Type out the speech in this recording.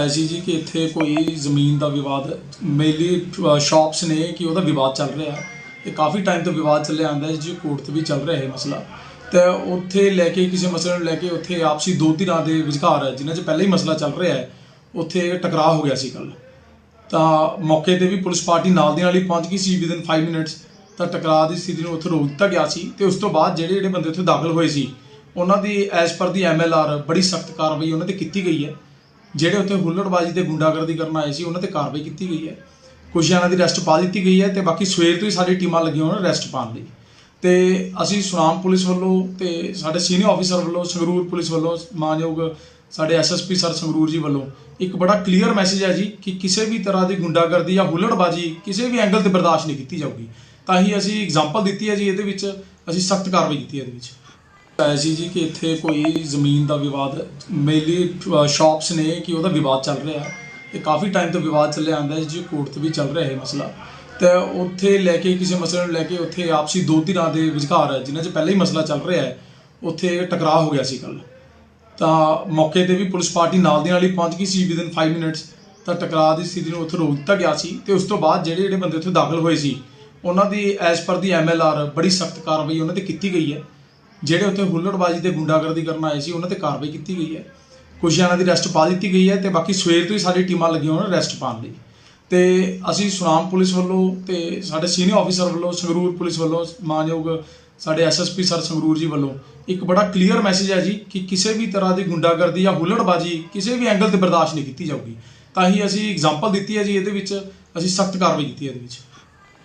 ਆਇਆ ਸੀ ਜੀ ਕਿ ਇੱਥੇ ਕੋਈ ਜ਼ਮੀਨ ਦਾ ਵਿਵਾਦ ਮੇਨਲੀ ਸ਼ਾਪਸ ਨੇ ਕਿ ਉਹਦਾ ਵਿਵਾਦ ਚੱਲ ਰਿਹਾ ਹੈ। ਤੇ ਕਾਫੀ ਟਾਈਮ ਤੋਂ ਵਿਵਾਦ ਚੱਲਿਆ ਆਂਦਾ ਹੈ ਜੀ ਕੋਰਟ ਤੇ ਵੀ ਚੱਲ ਰਿਹਾ ਹੈ ਮਸਲਾ। ਤੇ ਉੱਥੇ ਲੈ ਕੇ ਕਿਸੇ ਮਸਲੇ ਨੂੰ ਲੈ ਕੇ ਉੱਥੇ ਆਪਸੀ ਦੋ ਧਿਰਾਂ ਦੇ ਵਿਚਕਾਰ ਹੈ, ਜਿਨ੍ਹਾਂ 'ਚ ਪਹਿਲਾਂ ਹੀ ਮਸਲਾ ਚੱਲ ਰਿਹਾ ਹੈ, ਉੱਥੇ ਟਕਰਾਅ ਹੋ ਗਿਆ ਸੀ ਕੱਲ ਤਾਂ ਮੌਕੇ ਤੇ ਵੀ ਪੁਲਿਸ ਪਾਰਟੀ ਨਾਲ ਦੀ ਨਾਲ ਹੀ ਪਹੁੰਚ ਗਈ ਸੀ ਵਿਦਨ 5 ਮਿੰਟਸ ਤਾਂ ਟਕਰਾਅ ਦੀ ਸਥਿਤੀ ਨੂੰ ਉੱਥੇ ਰੋਕ ਦਿੱਤਾ ਗਿਆ ਸੀ। ਤੇ ਉਸ ਤੋਂ ਬਾਅਦ ਜਿਹੜੇ ਜਿਹੜੇ ਬੰਦੇ ਉੱਥੇ ਦਾਖਲ ਹੋਏ ਸੀ, ਉਹਨਾਂ ਦੀ ਐਸ ਪਰ ਦੀ ਐਮਐਲਆਰ ਬੜੀ ਸਖਤ ਕਾਰਵਾਈ ਉਹਨਾਂ ਤੇ ਕੀਤੀ ਗਈ ਹੈ। ਜਿਹੜੇ ਉੱਥੇ ਹੁੱਲੜਬਾਜ਼ੀ ਤੇ ਗੁੰਡਾਗਰਦੀ ਕਰਨ ਆਏ ਸੀ, ਉਹਨਾਂ ਤੇ ਕਾਰਵਾਈ ਕੀਤੀ ਗਈ ਹੈ। ਕੁਝ ਜਣਾਂ ਦੀ ਅਰੈਸਟ ਪਾ ਦਿੱਤੀ ਗਈ ਹੈ ਤੇ ਬਾਕੀ ਸਵੇਰ ਤੋਂ ਹੀ ਸਾਡੀ ਟੀਮਾਂ ਲੱਗੀਆਂ ਹੋਣ ਅਰੈਸਟ ਪਾਉਣ ਲਈ। ਤੇ ਅਸੀਂ ਸੁਨਾਮ ਪੁਲਿਸ ਵੱਲੋਂ ਤੇ ਸਾਡੇ ਸੀਨੀਅਰ ਆਫੀਸਰ ਵੱਲੋਂ, ਸੰਗਰੂਰ ਪੁਲਿਸ ਵੱਲੋਂ, ਮਾਨਯੋਗ ਸਾਡੇ ਐਸਐਸਪੀ ਸਰ ਸੰਗਰੂਰ ਜੀ ਵੱਲੋਂ ਇੱਕ ਬੜਾ ਕਲੀਅਰ ਮੈਸੇਜ ਹੈ ਜੀ ਕਿ ਕਿਸੇ ਵੀ ਤਰ੍ਹਾਂ ਦੀ ਗੁੰਡਾਗਰਦੀ ਜਾਂ ਹੁੱਲੜਬਾਜ਼ੀ ਕਿਸੇ ਵੀ ਐਂਗਲ ਤੇ ਬਰਦਾਸ਼ਤ ਨਹੀਂ ਕੀਤੀ ਜਾਊਗੀ। ਤਾਂ ਹੀ ਅਸੀਂ ਐਗਜ਼ਾਮਪਲ ਦਿੱਤੀ ਹੈ ਜੀ, ਇਹਦੇ ਵਿੱਚ ਅਸੀਂ ਸਖਤ ਕਾਰਵਾਈ ਕੀਤੀ ਹੈ ਇਹਦੇ ਵਿੱਚ। ਆਇਆ ਸੀ ਜੀ ਕਿ ਇੱਥੇ ਕੋਈ ਜ਼ਮੀਨ ਦਾ ਵਿਵਾਦ ਮੇਨਲੀ ਸ਼ਾਪਸ ਨੇ ਕਿ ਉਹਦਾ ਵਿਵਾਦ ਚੱਲ ਰਿਹਾ ਹੈ। ਕਾਫੀ ਟਾਈਮ ਤੋਂ ਵਿਵਾਦ ਚੱਲਿਆ ਆਂਦਾ ਹੈ ਜੀ ਕੋਰਟ ਤੇ ਵੀ ਚੱਲ ਰਿਹਾ ਹੈ ਮਸਲਾ। ਤੇ ਉੱਥੇ ਲੈ ਕੇ ਕਿਸੇ ਮਸਲੇ ਨੂੰ ਲੈ ਕੇ ਉੱਥੇ ਆਪਸੀ ਦੋ ਧਿਰਾਂ ਦੇ ਵਿਚਕਾਰ ਹੈ, ਜਿਨ੍ਹਾਂ 'ਚ ਪਹਿਲਾਂ ਹੀ ਮਸਲਾ ਚੱਲ ਰਿਹਾ ਹੈ, ਉੱਥੇ ਟਕਰਾਅ ਹੋ ਗਿਆ ਸੀ ਕੱਲ ਤਾਂ ਮੌਕੇ ਤੇ ਵੀ ਪੁਲਿਸ ਪਾਰਟੀ ਨਾਲ ਦੀ ਨਾਲ ਹੀ ਪਹੁੰਚ ਗਈ ਸੀ ਵਿਦਨ 5 ਮਿੰਟਸ ਤਾਂ ਟਕਰਾਅ ਦੀ ਸਥਿਤੀ ਨੂੰ ਉੱਥੇ ਰੋਕ ਦਿੱਤਾ ਗਿਆ ਸੀ ਤੇ ਉਸ ਤੋਂ ਬਾਅਦ ਜਿਹੜੇ ਜਿਹੜੇ ਬੰਦੇ ਉੱਥੇ ਦਾਖਲ ਹੋਏ ਸੀ, ਉਹਨਾਂ ਦੀ ਐਸ ਪਰ ਦੀ ਐਮਐਲਆਰ ਬੜੀ ਸਖਤ ਕਾਰਵਾਈ ਉਹਨਾਂ ਤੇ ਕੀਤੀ ਗਈ ਹੈ। ਜਿਹੜੇ ਉੱਥੇ ਹੁੱਲੜਬਾਜ਼ੀ ਤੇ ਗੁੰਡਾਗਰਦੀ ਕਰਨ ਆਏ ਸੀ, ਉਹਨਾਂ ਤੇ ਕਾਰਵਾਈ ਕੀਤੀ ਗਈ ਹੈ। ਕੁਝ ਜਣਾਂ ਦੀ ਅਰੈਸਟ ਪਾ ਦਿੱਤੀ ਗਈ ਹੈ ਤੇ ਬਾਕੀ ਸਵੇਰ ਤੋਂ ਹੀ ਸਾਡੀ ਟੀਮਾਂ ਲੱਗੀਆਂ ਹੋਣ ਅਰੈਸਟ ਪਾਉਣ ਲਈ। ਤੇ ਅਸੀਂ ਸੁਨਾਮ ਪੁਲਿਸ ਵੱਲੋਂ ਤੇ ਸਾਡੇ ਸੀਨੀਅਰ ਆਫੀਸਰ ਵੱਲੋਂ, ਸੰਗਰੂਰ ਪੁਲਿਸ ਵੱਲੋਂ, ਮਾਨਯੋਗ ਸਾਡੇ ਐਸਐਸਪੀ ਸਰ ਸੰਗਰੂਰ ਜੀ ਵੱਲੋਂ ਇੱਕ ਬੜਾ ਕਲੀਅਰ ਮੈਸੇਜ ਹੈ ਜੀ ਕਿ ਕਿਸੇ ਵੀ ਤਰ੍ਹਾਂ ਦੀ ਗੁੰਡਾਗਰਦੀ ਜਾਂ ਹੁੱਲੜਬਾਜ਼ੀ ਕਿਸੇ ਵੀ ਐਂਗਲ ਤੇ ਬਰਦਾਸ਼ਤ ਨਹੀਂ ਕੀਤੀ ਜਾਊਗੀ। ਤਾਂ ਹੀ ਅਸੀਂ ਐਗਜ਼ਾਮਪਲ ਦਿੱਤੀ ਹੈ ਜੀ, ਇਹਦੇ ਵਿੱਚ ਅਸੀਂ ਸਖਤ ਕਾਰਵਾਈ ਕੀਤੀ ਹੈ ਇਹਦੇ ਵਿੱਚ।